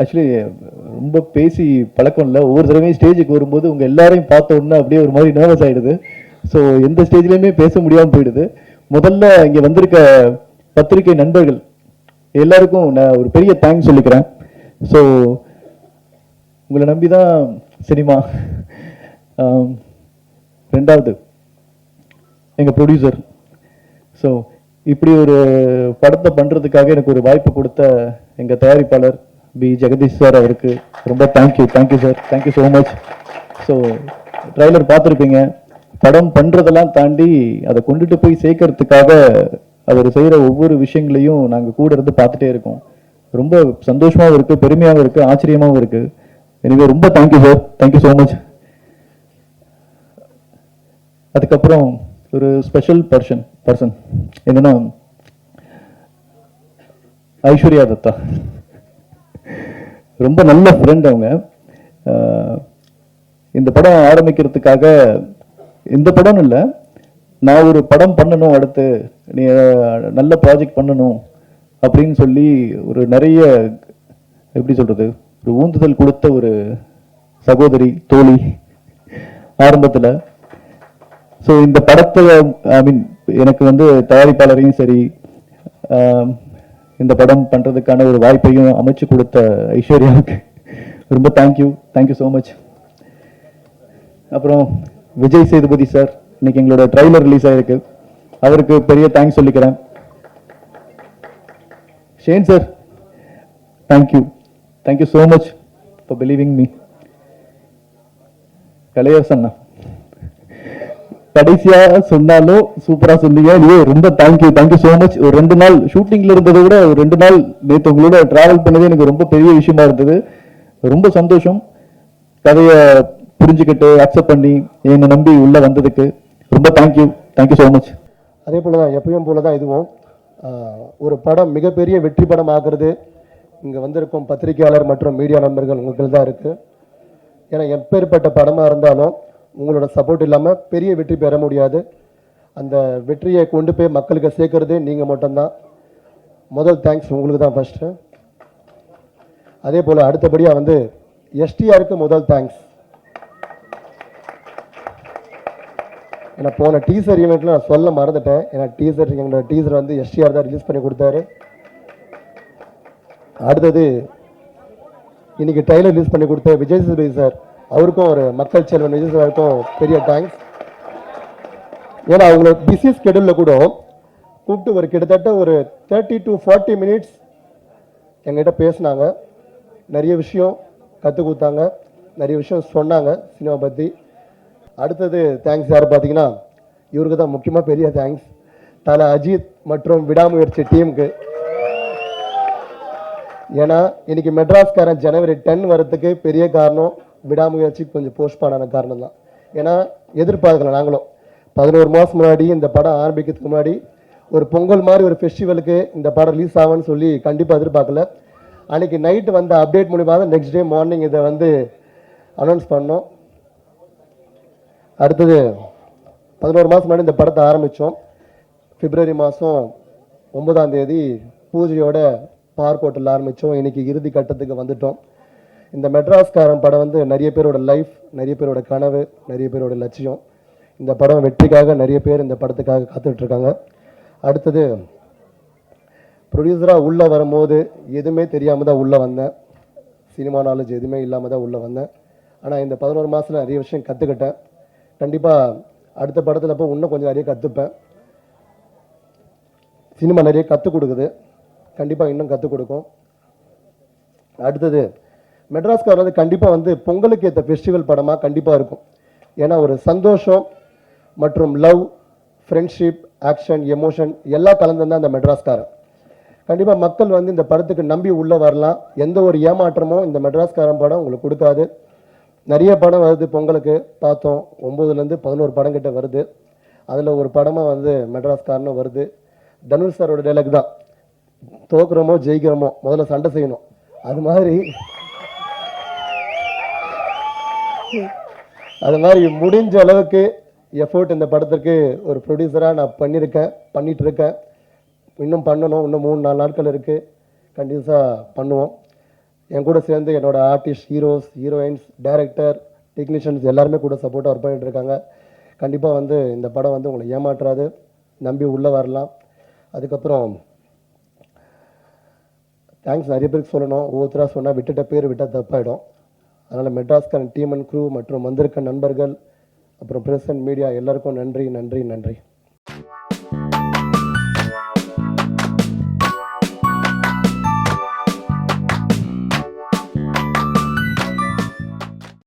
Actually ரொம்ப பேசி பழக்கம் இல்லை. ஒவ்வொரு தடவையும் ஸ்டேஜுக்கு வரும்போது உங்கள் எல்லாரையும் பார்த்த உடனே அப்படியே ஒரு மாதிரி நர்வஸ் ஆகிடுது ஸோ எந்த ஸ்டேஜ்லேயுமே பேச முடியாமல் போயிடுது. முதல்ல இங்கே வந்திருக்க பத்திரிகை நண்பர்கள் எல்லாருக்கும் நான் ஒரு பெரிய தேங்க்ஸ் சொல்லிக்கிறேன். ஸோ உங்களை நம்பி தான் சினிமா ரெண்டாவது எங்கள் ப்ரொடியூசர் ஸோ இப்படி ஒரு படத்தை பண்ணுறதுக்காக எனக்கு ஒரு வாய்ப்பு கொடுத்த எங்கள் தயாரிப்பாளர் பி ஜெகதீஷ் சார் அவருக்கு ரொம்ப thank you thank you sir thank you so much so trailer பார்த்துருப்பீங்க. படம் பண்ணுறதெல்லாம் தாண்டி அதை கொண்டுட்டு போய் சேர்க்கறதுக்காக அவர் செய்கிற ஒவ்வொரு விஷயங்களையும் நாங்கள் கூட இருந்து பார்த்துட்டே இருக்கோம். ரொம்ப சந்தோஷமாகவும் இருக்குது பெருமையாகவும் இருக்குது ஆச்சரியமாகவும் இருக்குது எனவே ரொம்ப thank you sir thank you so much அதுக்கப்புறம் ஒரு ஸ்பெஷல் பர்சன் பர்சன் என்னன்னா ஐஸ்வர்யா தத்தா. ரொம்ப நல்ல ஃப்ரெண்ட் அவங்க. இந்த படம் ஆரம்பிக்கிறதுக்காக இந்த படம் இல்லை நான் ஒரு படம் பண்ணணும் அடுத்து நீ நல்ல ப்ராஜெக்ட் பண்ணணும் அப்படின்னு சொல்லி ஒரு நிறைய எப்படி சொல்கிறது ஒரு ஊந்துதல் கொடுத்த ஒரு சகோதரி தோழி ஆரம்பத்தில். ஸோ இந்த படத்தை ஐ மீன் எனக்கு வந்து தயாரிப்பாளரையும் சரி இந்த படம் பண்ணுறதுக்கான ஒரு வாய்ப்பையும் அமைச்சு கொடுத்த ஐஸ்வர்யாவுக்கு ரொம்ப தேங்க்யூ தேங்க்யூ ஸோ மச் அப்புறம் விஜய் சேதுபதி சார் இன்னைக்கு எங்களோட ட்ரைலர் ரிலீஸ் ஆகிருக்கு அவருக்கு பெரிய தேங்க்ஸ் சொல்லிக்கிறேன். Shane sir thank you thank you so much for believing me கலையரசண்ணா கடைசியா சொன்னாலும் சூப்பரா சொன்னீங்க. ஐயோ ரொம்ப தேங்க்யூ தேங்க்யூ ஸோ மச் ஒரு ரெண்டு நாள் ஷூட்டிங்ல இருந்ததை விட ஒரு ரெண்டு நாள் நேற்று உங்களோட டிராவல் பண்ணதே எனக்கு ரொம்ப பெரிய விஷயமா இருந்தது. ரொம்ப சந்தோஷம். கதையை புரிஞ்சுக்கிட்டு அக்செப்ட் பண்ணி என்னை நம்பி உள்ள வந்ததுக்கு ரொம்ப தேங்க்யூ தேங்க்யூ ஸோ மச் அதே போல தான் எப்பயும் போல தான் இதுவும் ஒரு படம் மிகப்பெரிய வெற்றி படம் ஆகிறது இங்கே வந்திருக்கும் பத்திரிகையாளர் மற்றும் மீடியா நண்பர்கள் உங்களுக்கு தான் இருக்குது ஏன்னா எப்பேற்பட்ட படமாக இருந்தாலும் உங்களோட சப்போர்ட் இல்லாமல் பெரிய வெற்றி பெற முடியாது. அந்த வெற்றியை கொண்டு போய் மக்களுக்கு சேர்க்கறது நீங்கள் மட்டும்தான். முதல் தேங்க்ஸ் உங்களுக்கு தான் ஃபஸ்ட்டு அதே போல் அடுத்தபடியாக வந்து எஸ்டிஆருக்கு முதல் தேங்க்ஸ் ஏன்னா போன டீசர் ஈவெண்ட்டில் நான் சொல்ல மறந்துட்டேன். ஏன்னா டீசர் எங்களோட டீசர் வந்து எஸ்டிஆர் தான் ரிலீஸ் பண்ணி கொடுத்தாரு. அடுத்தது இன்றைக்கி டைலர் ரிலீஸ் பண்ணி கொடுத்த விஜய் சேதுபதி சார் அவருக்கும் ஒரு மக்கள் செல்வன் விஜய் சாருக்கும் பெரிய தேங்க்ஸ் ஏன்னா அவங்களோட பிஸி ஸ்கெடியூலில் கூட கூப்பிட்டு ஒரு கிட்டத்தட்ட ஒரு தேர்ட்டி டு ஃபார்ட்டி மினிட்ஸ் எங்கிட்ட பேசினாங்க. நிறைய விஷயம் கற்றுக் கொடுத்தாங்க. நிறைய விஷயம் சொன்னாங்க சினிமா பற்றி அடுத்தது தேங்க்ஸ் யார் பார்த்தீங்கன்னா இவருக்கு தான் முக்கியமாக பெரிய தேங்க்ஸ் தலை அஜித் மற்றும் விடாமுயற்சி டீமுக்கு. ஏன்னா இன்னைக்கு மெட்ராஸ்காரன் ஜனவரி டென் வரத்துக்கு பெரிய காரணம் விடாமுயற்சி கொஞ்சம் போஸ்ட்பான காரணம் தான் ஏன்னா எதிர்பார்க்கல நாங்களும். பதினோரு மாதம் முன்னாடி இந்த படம் ஆரம்பிக்கிறதுக்கு முன்னாடி ஒரு பொங்கல் மாதிரி ஒரு ஃபெஸ்டிவலுக்கு இந்த படம் ரிலீஸ் ஆகும்னு சொல்லி கண்டிப்பாக எதிர்பார்க்கல. அன்றைக்கி நைட்டு வந்த அப்டேட் மூலிமா தான் நெக்ஸ்ட் டே மார்னிங் இதை வந்து அனௌன்ஸ் பண்ணோம். அடுத்தது பதினோரு மாதம் முன்னாடி இந்த படத்தை ஆரம்பித்தோம் பிப்ரவரி மாதம் ஒன்பதாம் தேதி பூஜையோட பார்க்கோட்டில் ஆரம்பித்தோம் இன்றைக்கி இறுதி கட்டத்துக்கு வந்துட்டோம். இந்த மெட்ராஸ்காரன் படம் வந்து நிறைய பேரோட லைஃப் நிறைய பேரோட கனவு நிறைய பேரோட லட்சியம். இந்த படம் வெற்றிக்காக நிறைய பேர் இந்த படத்துக்காக காத்துட்ருக்காங்க. அடுத்தது ப்ரொடியூசராக உள்ளே வரும்போது எதுவுமே தெரியாமல் தான் உள்ளே வந்தேன். சினிமா நாலேஜ் எதுவுமே இல்லாமல் தான் உள்ளே வந்தேன். ஆனால் இந்த பதினோரு மாதத்தில் நிறைய விஷயம் கற்றுக்கிட்டேன் கண்டிப்பாக அடுத்த படத்தில் போய் இன்னும் கொஞ்சம் நிறைய கற்றுப்பேன் சினிமா நிறைய கற்றுக் கொடுக்குது. கண்டிப்பாக இன்னும் கற்றுக் கொடுக்கும். அடுத்தது மெட்ராஸ்கார் வந்து கண்டிப்பாக வந்து பொங்கலுக்கு ஏற்ற ஃபெஸ்டிவல் படமாக கண்டிப்பாக இருக்கும். ஏன்னா ஒரு சந்தோஷம் மற்றும் லவ் ஃப்ரெண்ட்ஷிப் ஆக்ஷன் எமோஷன் எல்லாம் கலந்து அந்த மெட்ராஸ்காரன் கண்டிப்பாக மக்கள் வந்து இந்த படத்துக்கு நம்பி உள்ளே வரலாம். எந்த ஒரு ஏமாற்றமும் இந்த மெட்ராஸ்காரன் படம் உங்களுக்கு கொடுக்காது. நிறைய படம் வருது பொங்கலுக்கு. பார்த்தோம் ஒம்போதுலேருந்து பதினோரு படம் கிட்ட வருது. அதில் ஒரு படமாக வந்து மெட்ராஸ்காரனும் வருது. தனுஷ் சாரோட டைலாக் தான். தோக்குறோமோ ஜெயிக்கிறோமோ முதல்ல சண்டை செய்யணும். அது மாதிரி அது மாதிரி முடிஞ்ச அளவுக்கு எஃபோர்ட் இந்த படத்திற்கு ஒரு ப்ரொடியூசராக நான் பண்ணியிருக்கேன் பண்ணிகிட்டு இருக்கேன் இன்னும் பண்ணணும் இன்னும் மூணு நாலு நாட்கள் இருக்குது கண்டிப்பாக பண்ணுவோம். என் கூட சேர்ந்து என்னோட artist heroes heroines director technicians எல்லாருமே கூட சப்போர்ட்டாக ஒர்க் பண்ணிட்டு இருக்காங்க. கண்டிப்பாக வந்து இந்த படம் வந்து உங்களை ஏமாற்றாது. நம்பி உள்ளே வரலாம். அதுக்கப்புறம் தேங்க்ஸ் நிறைய பேருக்கு சொல்லணும். ஒவ்வொருத்தராக சொன்னால் விட்டுட்ட பேர் விட்டால் தப்பாயிடும். அதனால் மெட்ராஸ்கான டீம் அண்ட் க்ரூ மற்றும் வந்திருக்க நண்பர்கள் அப்புறம் பிரஸ் அண்ட் மீடியா எல்லாருக்கும் நன்றி நன்றி நன்றி.